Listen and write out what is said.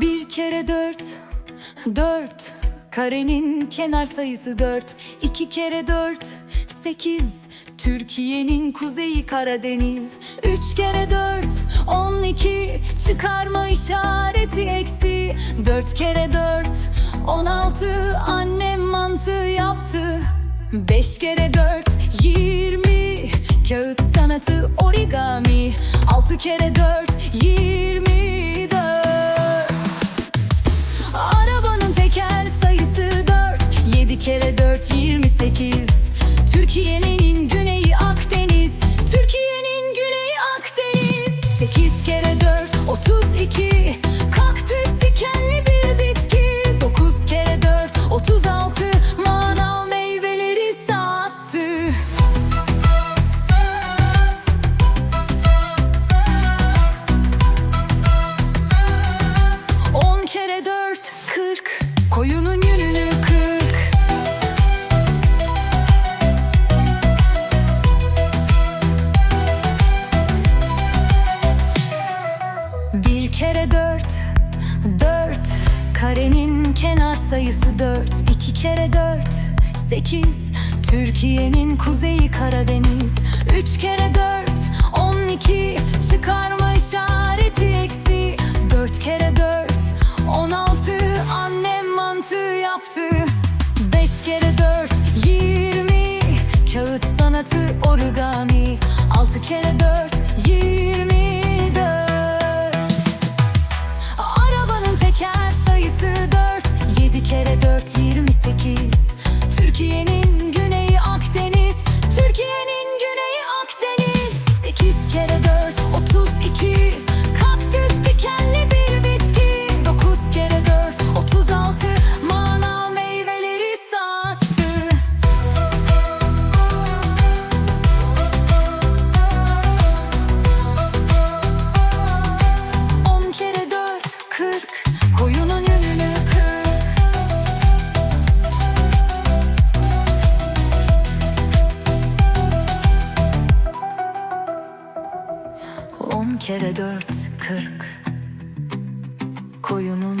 Bir kere dört, dört. Karenin kenar sayısı dört. İki kere dört, sekiz. Türkiye'nin kuzeyi Karadeniz. Üç kere dört, on iki. Çıkarma işareti eksi. Dört kere dört, on altı. Annem mantı yaptı. Beş kere dört, yirmi. Kağıt sanatı origami. Altı kere dört, yirmi kere 4 28 Türkiye'nin güneyi Akdeniz Türkiye'nin güneyi Akdeniz. 8 kere dört Dört. Karenin kenar sayısı dört. İki kere dört Sekiz. Türkiye'nin kuzeyi Karadeniz. Üç kere dört On iki. Çıkarma işareti eksi. Dört kere dört On altı. Annem mantı yaptı. Beş kere dört Yirmi. Kağıt sanatı kere dört kırk. Koyunu